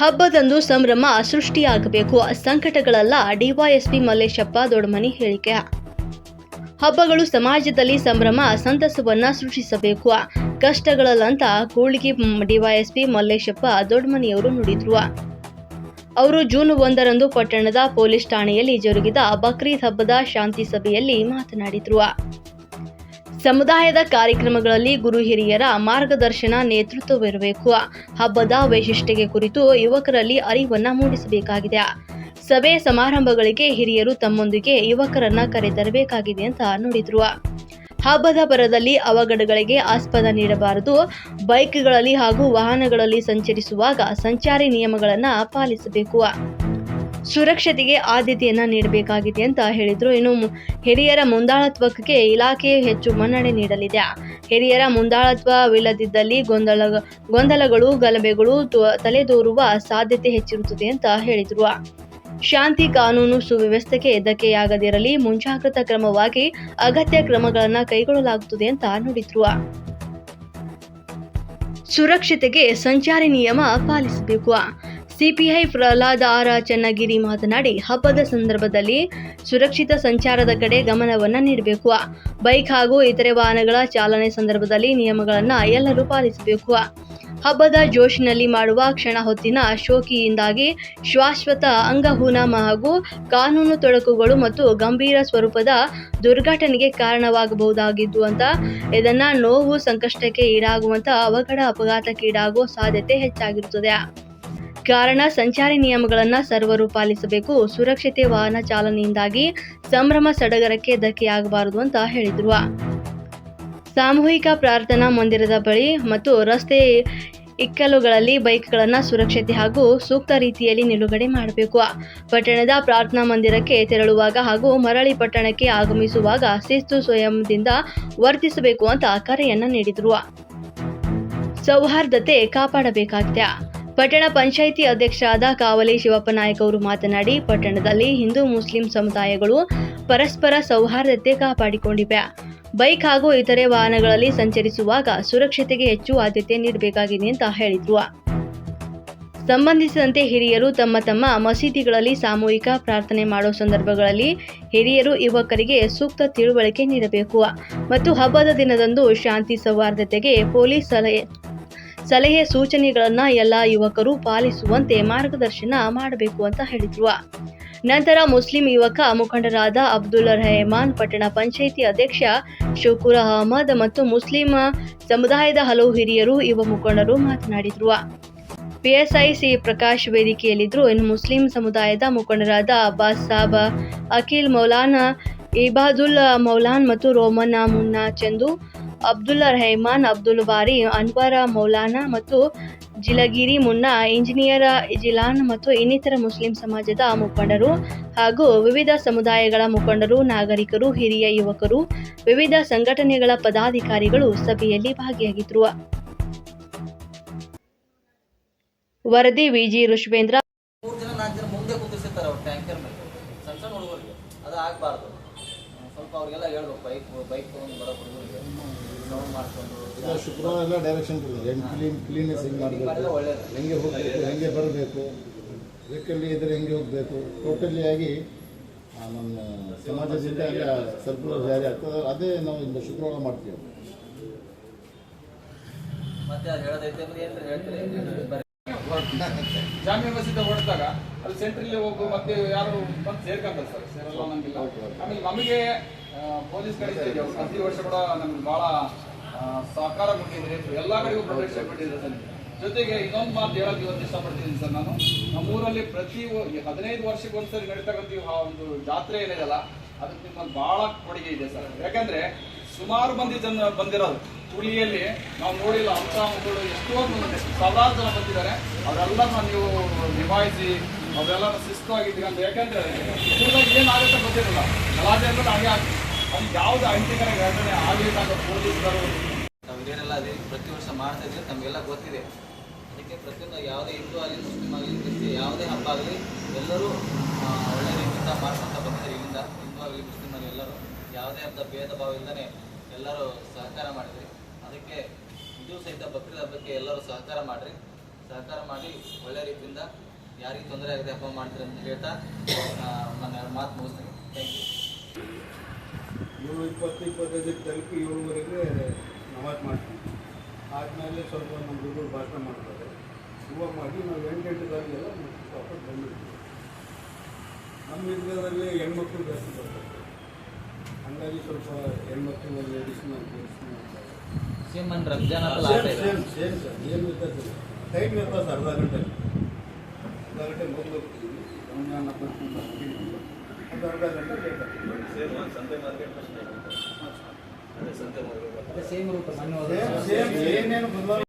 ಹಬ್ಬದಂದು ಸಂಭ್ರಮ ಸೃಷ್ಟಿಯಾಗಬೇಕು. ಸಂಕಟಗಳಲ್ಲ, ಡಿವೈಎಸ್ಪಿ ಮಲ್ಲೇಶಪ್ಪ ದೊಡ್ಡಮನಿ ಹೇಳಿಕೆ. ಹಬ್ಬಗಳು ಸಮಾಜದಲ್ಲಿ ಸಂಭ್ರಮ, ಸಂತಸವನ್ನ ಸೃಷ್ಟಿಸಬೇಕು. ಕಷ್ಟಗಳಲ್ಲಂತ ಕೂಳ್ಗಿ ಡಿವೈಎಸ್ಪಿ ಮಲ್ಲೇಶಪ್ಪ ದೊಡ್ಡಮನಿಯವರು ನುಡಿದ್ರು. ಅವರು ಜೂನ್ ಒಂದರಂದು ಪಟ್ಟಣದ ಪೊಲೀಸ್ ಠಾಣೆಯಲ್ಲಿ ಜರುಗಿದ ಬಕ್ರೀದ್ ಹಬ್ಬದ ಶಾಂತಿ ಸಭೆಯಲ್ಲಿ ಮಾತನಾಡಿದ್ರು. ಸಮುದಾಯದ ಕಾರ್ಯಕ್ರಮಗಳಲ್ಲಿ ಗುರು ಹಿರಿಯರ ಮಾರ್ಗದರ್ಶನ ನೇತೃತ್ವವಿರಬೇಕು. ಹಬ್ಬದ ವೈಶಿಷ್ಟ್ಯತೆ ಕುರಿತು ಯುವಕರಲ್ಲಿ ಅರಿವನ್ನ ಮೂಡಿಸಬೇಕಾಗಿದೆ. ಸಭೆ ಸಮಾರಂಭಗಳಿಗೆ ಹಿರಿಯರು ತಮ್ಮೊಂದಿಗೆ ಯುವಕರನ್ನ ಕರೆತರಬೇಕಾಗಿದೆ ಅಂತ ನುಡಿದ್ರು. ಹಬ್ಬದ ಬರದಲ್ಲಿ ಅವಘಡಗಳಿಗೆ ಆಸ್ಪದ ನೀಡಬಾರದು. ಬೈಕ್ಗಳಲ್ಲಿ ಹಾಗೂ ವಾಹನಗಳಲ್ಲಿ ಸಂಚರಿಸುವಾಗ ಸಂಚಾರಿ ನಿಯಮಗಳನ್ನು ಪಾಲಿಸಬೇಕು. ಸುರಕ್ಷತೆಗೆ ಆದ್ಯತೆಯನ್ನು ನೀಡಬೇಕಾಗಿದೆ ಅಂತ ಹೇಳಿದರು. ಇನ್ನು ಹಿರಿಯರ ಮುಂದಾಳತ್ವಕ್ಕೆ ಇಲಾಖೆಯು ಹೆಚ್ಚು ಮನ್ನಣೆ ನೀಡಲಿದೆ. ಹಿರಿಯರ ಮುಂದಾಳತ್ವವಿಲ್ಲದಿದ್ದಲ್ಲಿ ಗೊಂದಲ, ಗೊಂದಲಗಳು, ಗಲಭೆಗಳು ತಲೆದೋರುವ ಸಾಧ್ಯತೆ ಹೆಚ್ಚಿರುತ್ತದೆ ಅಂತ ಹೇಳಿದರು. ಶಾಂತಿ ಕಾನೂನು ಸುವ್ಯವಸ್ಥೆಗೆ ಧಕ್ಕೆಯಾಗದಿರಲಿ, ಮುಂಜಾಗ್ರತಾ ಕ್ರಮವಾಗಿ ಅಗತ್ಯ ಕ್ರಮಗಳನ್ನು ಕೈಗೊಳ್ಳಲಾಗುತ್ತದೆ ಅಂತ ನುಡಿದ್ರು. ಸುರಕ್ಷತೆಗೆ ಸಂಚಾರಿ ನಿಯಮ ಪಾಲಿಸಬೇಕು. ಸಿಪಿಐ ಪ್ರಹ್ಲಾದ ಆರ ಚನ್ನಗಿರಿ ಮಾತನಾಡಿ, ಹಬ್ಬದ ಸಂದರ್ಭದಲ್ಲಿ ಸುರಕ್ಷಿತ ಸಂಚಾರದ ಕಡೆ ಗಮನವನ್ನು ನೀಡಬೇಕು. ಬೈಕ್ ಹಾಗೂ ಇತರೆ ವಾಹನಗಳ ಚಾಲನೆ ಸಂದರ್ಭದಲ್ಲಿ ನಿಯಮಗಳನ್ನು ಎಲ್ಲರೂ ಪಾಲಿಸಬೇಕು. ಹಬ್ಬದ ಜೋಶಿನಲ್ಲಿ ಮಾಡುವ ಕ್ಷಣ ಹೊತ್ತಿನ ಶೋಕಿಯಿಂದಾಗಿ ಶಾಶ್ವತ ಅಂಗಹೂನ ಹಾಗೂ ಕಾನೂನು ತೊಡಕುಗಳು ಮತ್ತು ಗಂಭೀರ ಸ್ವರೂಪದ ದುರ್ಘಟನೆಗೆ ಕಾರಣವಾಗಬಹುದಾಗಿದ್ದು ಅಂತ, ಇದನ್ನು ನೋವು, ಸಂಕಷ್ಟಕ್ಕೆ ಈಡಾಗುವಂಥ ಅವಘಡ ಅಪಘಾತಕ್ಕೀಡಾಗುವ ಸಾಧ್ಯತೆ ಹೆಚ್ಚಾಗಿರುತ್ತದೆ. ಕಾರಣ ಸಂಚಾರಿ ನಿಯಮಗಳನ್ನು ಸರ್ವರು ಪಾಲಿಸಬೇಕು. ಸುರಕ್ಷತೆ ವಾಹನ ಚಾಲನೆಯಿಂದಾಗಿ ಸಂಭ್ರಮ ಸಡಗರಕ್ಕೆ ಧಕ್ಕೆಯಾಗಬಾರದು ಅಂತ ಹೇಳಿದ್ರು. ಸಾಮೂಹಿಕ ಪ್ರಾರ್ಥನಾ ಮಂದಿರದ ಬಳಿ ಮತ್ತು ರಸ್ತೆ ಇಕ್ಕಲುಗಳಲ್ಲಿ ಬೈಕ್ಗಳನ್ನು ಸುರಕ್ಷತೆ ಹಾಗೂ ಸೂಕ್ತ ರೀತಿಯಲ್ಲಿ ನಿಲುಗಡೆ ಮಾಡಬೇಕು. ಪಟ್ಟಣದ ಪ್ರಾರ್ಥನಾ ಮಂದಿರಕ್ಕೆ ತೆರಳುವಾಗ ಹಾಗೂ ಮರಳಿ ಪಟ್ಟಣಕ್ಕೆ ಆಗಮಿಸುವಾಗ ಶಿಸ್ತು ಸ್ವಯಂದಿಂದ ವರ್ತಿಸಬೇಕು ಅಂತ ಕರೆಯನ್ನು ನೀಡಿದ್ರು. ಸೌಹಾರ್ದತೆ ಕಾಪಾಡಬೇಕಾಗಿದೆ. ಪಟ್ಟಣ ಪಂಚಾಯಿತಿ ಅಧ್ಯಕ್ಷರಾದ ಕಾವಲಿ ಶಿವಪ್ಪ ನಾಯಕ್ ಅವರು ಮಾತನಾಡಿ, ಪಟ್ಟಣದಲ್ಲಿ ಹಿಂದೂ ಮುಸ್ಲಿಂ ಸಮುದಾಯಗಳು ಪರಸ್ಪರ ಸೌಹಾರ್ದತೆ ಕಾಪಾಡಿಕೊಂಡಿವೆ. ಬೈಕ್ ಹಾಗೂ ಇತರೆ ವಾಹನಗಳಲ್ಲಿ ಸಂಚರಿಸುವಾಗ ಸುರಕ್ಷತೆಗೆ ಹೆಚ್ಚು ಆದ್ಯತೆ ನೀಡಬೇಕಾಗಿದೆ ಅಂತ ಹೇಳಿದ್ರು. ಸಂಬಂಧಿಸಿದಂತೆ ಹಿರಿಯರು ತಮ್ಮ ತಮ್ಮ ಮಸೀದಿಗಳಲ್ಲಿ ಸಾಮೂಹಿಕ ಪ್ರಾರ್ಥನೆ ಮಾಡೋ ಸಂದರ್ಭಗಳಲ್ಲಿ ಹಿರಿಯರು ಯುವಕರಿಗೆ ಸೂಕ್ತ ತಿಳುವಳಿಕೆ ನೀಡಬೇಕು. ಮತ್ತು ಹಬ್ಬದ ದಿನದಂದು ಶಾಂತಿ ಸೌಹಾರ್ದತೆಗೆ ಪೊಲೀಸ್ ಸಲಹೆ ಸಲಹೆ ಸೂಚನೆಗಳನ್ನು ಎಲ್ಲ ಯುವಕರು ಪಾಲಿಸುವಂತೆ ಮಾರ್ಗದರ್ಶನ ಮಾಡಬೇಕು ಅಂತ ಹೇಳಿದ್ರು. ನಂತರ ಮುಸ್ಲಿಂ ಯುವಕ ಮುಖಂಡರಾದ ಅಬ್ದುಲ್ ರೆಹಮಾನ್, ಪಟ್ಟಣ ಪಂಚಾಯಿತಿ ಅಧ್ಯಕ್ಷ ಶುಕೂರ್ ಅಹಮದ್ ಮತ್ತು ಮುಸ್ಲಿಂ ಸಮುದಾಯದ ಹಲವು ಹಿರಿಯರು, ಯುವ ಮುಖಂಡರು ಮಾತನಾಡಿದ್ರು. ಪಿಎಸ್ಐ ಸಿ ಪ್ರಕಾಶ್ ವೇದಿಕೆಯಲ್ಲಿದ್ದರು. ಇನ್ನು ಮುಸ್ಲಿಂ ಸಮುದಾಯದ ಮುಖಂಡರಾದ ಅಬ್ಬಾಸ್ ಸಾಬ್, ಅಖಿಲ್ ಮೌಲಾನ, ಇಬಾದುಲ್ ಮೌಲಾನ್ ಮತ್ತು ರೋಮನ್ ಮುನ್ನಾ ಚಂದು ಅಬ್ದುಲ್ ರೆಹಮಾನ್, ಅಬ್ದುಲ್ ಬಾರಿ ಅನ್ವರ ಮೌಲಾನಾ ಮತ್ತು ಜಿಲಗಿರಿ ಮುನ್ನಾ ಇಂಜಿನಿಯರ್ ಜಿಲಾನ್ ಮತ್ತು ಇನ್ನಿತರ ಮುಸ್ಲಿಂ ಸಮಾಜದ ಮುಖಂಡರು ಹಾಗೂ ವಿವಿಧ ಸಮುದಾಯಗಳ ಮುಖಂಡರು, ನಾಗರಿಕರು, ಹಿರಿಯ ಯುವಕರು, ವಿವಿಧ ಸಂಘಟನೆಗಳ ಪದಾಧಿಕಾರಿಗಳು ಸಭೆಯಲ್ಲಿ ಭಾಗಿಯಾಗಿದ್ದರು ವರದಿ ವಿಜಿ ಸಣ್ಣ ಅದು ಆಗಬಾರ್ದು. ಸ್ವಲ್ಪ ಅವ್ರಿಗೆಲ್ಲ ಹೇಳ್ಬೇಕು, ಬೈಕ್ ಬೈಕ್ ತೊಗೊಂಡು ಬರೋ ಹುಡುಗರಿಗೆ. ಮಾಡಿಕೊಂಡು ಇಲ್ಲ, ಶುಕ್ರವಾರ ಎಲ್ಲ ಡೈರೆಕ್ಷನ್ ಕೊಡ್ತಾರೆ ಹೆಂಗೆ ಕ್ಲೀನ್ ಕ್ಲೀನೆಸ್ ಹೆಂಗೆ ಮಾಡಿದ್ರೆ ಮಾಡಬೇಕು ಹೆಂಗೆ ಹೋಗಬೇಕು ಹೆಂಗೆ ಬರಬೇಕು? ವೆಹಿಕಲ್ ಇದ್ರೆ ಹೆಂಗೆ ಹೋಗಬೇಕು? ಟೋಟಲಿ ಆಗಿ ಆ, ನಮ್ಮ ಸಮಾಜದಿಂದ ಎಲ್ಲ ಸರ್ಕುಲರ್ ಜಾರಿ ಆಗ್ತದೆ. ಅದೇ ನಾವು ಇಂದ ಶುಕ್ರವಾರ ಮಾಡ್ತೀವಿ. ಮತ್ತೆ ಅದು ಹೇಳೋದೈತೆ ಅಂದ್ರೆ ಏನ್ರಿ ಹೇಳ್ತೀರಿ? ಬರ್ರಿ ಜಾಮಿಯಾ ಮಸೀದಿ ಹೊರಟಾಗ ಅಲ್ಲಿ ಸೆಂಟ್ರಲ್ಲಿ ಹೋಗು ಮತ್ತೆ ಯಾರು ಬಂದು ಸೇರ್ಕೊಂತಾರೆ ಸರ್? ಸೇರಲ್ಲ ಅನ್ನಂಗಿಲ್ಲ. ಆಮೇಲೆ ನಮಗೆ ಪೊಲೀಸ್ ಕಡೆ ಪ್ರತಿ ವರ್ಷ ಕೂಡ ನಮ್ಗೆ ಬಹಳ ಸಹಕಾರ ಕೊಟ್ಟಿದ್ದೀರಿ. ಎಲ್ಲ ಕಡೆಗೂ ಪ್ರೊಟೆಕ್ಷನ್ ಕೊಟ್ಟಿದ್ದೀರಿ ಸರ್ ಜೊತೆಗೆ ಇನ್ನೊಂದು ಮಾತು ಹೇಳಕ್ಕೆ ಇವತ್ತು ಇಷ್ಟಪಡ್ತೀನಿ ಸರ್ ನಾನು. ನಮ್ಮೂರಲ್ಲಿ ಪ್ರತಿ ಹದಿನೈದು ವರ್ಷಕ್ಕೊಂದ್ಸರಿ ನಡೀತಕ್ಕಂಥ ಆ ಒಂದು ಜಾತ್ರೆ ಏನಿದೆಯಲ್ಲ ಅದಕ್ಕೆ ನಿಮ್ಮಲ್ಲಿ ಬಹಳ ಕೊಡುಗೆ ಇದೆ ಸರ್. ಯಾಕಂದ್ರೆ ಸುಮಾರು ಮಂದಿ ಜನ ಬಂದಿರೋದು. ಹುಲಿಯಲ್ಲಿ ನಾವು ನೋಡಿಲ್ಲ, ಅಂತ ಒಂದು ಎಷ್ಟೋ ಸಾವಿರಾರು ಜನ ಬಂದಿದ್ದಾರೆ. ಅವರೆಲ್ಲರನ್ನ ನೀವು ನಿಭಾಯಿಸಿ ಅವರೆಲ್ಲ ಶಿಸ್ತು ಅಂತ. ಯಾಕಂದ್ರೆ ಏನ್ ಆಗುತ್ತೆ ಗೊತ್ತಿರಲ್ಲ. ಗಲಾಟೆ ಅಂದ್ರೆ ಹಾಗೆ ಆಗ್ತದೆ. ಅದು ಯಾವ್ದು ಅಹಿಂಸಕರ ಘಟನೆ ಆಗಲಿಲ್ಲ ಪೊಲೀಸ್ ಪೊಲೀಸರು ಹಿರಿಯರೆಲ್ಲ ಅದೇ ಪ್ರತಿ ವರ್ಷ ಮಾಡ್ತಾ ಇದ್ರೆ ತಮಗೆಲ್ಲ ಗೊತ್ತಿದೆ. ಅದಕ್ಕೆ ಪ್ರತಿಯೊಂದು ಯಾವುದೇ ಹಿಂದೂ ಆಗಲಿ, ಮುಸ್ಲಿಂ ಆಗಲಿ, ಕ್ರಿಸ್ತಿ, ಯಾವುದೇ ಹಬ್ಬ ಆಗಲಿ, ಎಲ್ಲರೂ ಒಳ್ಳೆ ರೀತಿಯಿಂದ ಮಾಡ್ಕೊಂತ ಬಂದರೆ ಇಲ್ಲಿಂದ. ಹಿಂದೂ ಆಗಲಿ, ಮುಸ್ಲಿಂ ಆಗಲಿ, ಎಲ್ಲರೂ ಯಾವುದೇ ಹಬ್ಬದ ಭೇದ ಭಾವ ಎಲ್ಲರೂ ಸಹಕಾರ ಮಾಡಿದ್ರಿ. ಅದಕ್ಕೆ ಇದು ಸಹಿತ ಬಕ್ರೀದ್ ಹಬ್ಬಕ್ಕೆ ಎಲ್ಲರೂ ಸಹಕಾರ ಮಾಡಿರಿ. ಸಹಕಾರ ಮಾಡಿ ಒಳ್ಳೆ ರೀತಿಯಿಂದ ಯಾರಿಗೆ ತೊಂದರೆ ಆಗಿದೆ ಹಬ್ಬ ಮಾಡ್ತಾರೆ ಅಂತ ಹೇಳ್ತಾ ನನ್ನ ಮಾತು ಮುಗಿಸ್ತೀನಿ. ಥ್ಯಾಂಕ್ ಯು ಏಳು ಇಪ್ಪತ್ತು ಇಪ್ಪತ್ತೈದಕ್ಕೆ ತಲುಪಿ ಏಳುವರೆಗೆ ನಮಾಜ್ ಮಾಡ್ತೀವಿ. ಆದಮೇಲೆ ಸ್ವಲ್ಪ ನಮ್ಮ ಹುಡುಗರು ಭಾಷಣ ಮಾಡ್ತಾರೆ. ಹೂವು ಮಾಡಿ ನಾವು ಎಂಟು ಎಂಟುದಾಗೆಲ್ಲ ವಾಪಸ್ ಬಂದಿರ್ತೀವಿ ನಮ್ಮ ಇದ್ರಲ್ಲಿ ಹೆಣ್ಮಕ್ಳು ಜಾಸ್ತಿ ಬರ್ತಾರೆ. ಹಂಗಾಗಿ ಸ್ವಲ್ಪ ಹೆಣ್ಮಕ್ಳು ಲೇಡೀಸ್ನ ಮಾಡ್ತಾರೆ ಸೇಮ್ ಸೇಮ್ ಸೇಮ್ ಸರ್. ಏನು ವ್ಯತ್ಯಾಸ ಟೈಮ್ ವ್ಯತ್ಯಾಸ ಅರ್ಧ ಗಂಟೆ ಗಂಟೆ ಮೊದಲು ಸೇಮ್ ಸಂತೆ ಮಾರ್ಕೆಟ್ ಒಂದು ಅರ್ಧ ಗಂಟೆ ಲೇಟ್ ಆಗ್ತದೆ. ಸೇಮ್ ರೂಪ ಸೇಮ್ ಸೇಮ್ ಏನೇನು ಬದಲಾವಣೆ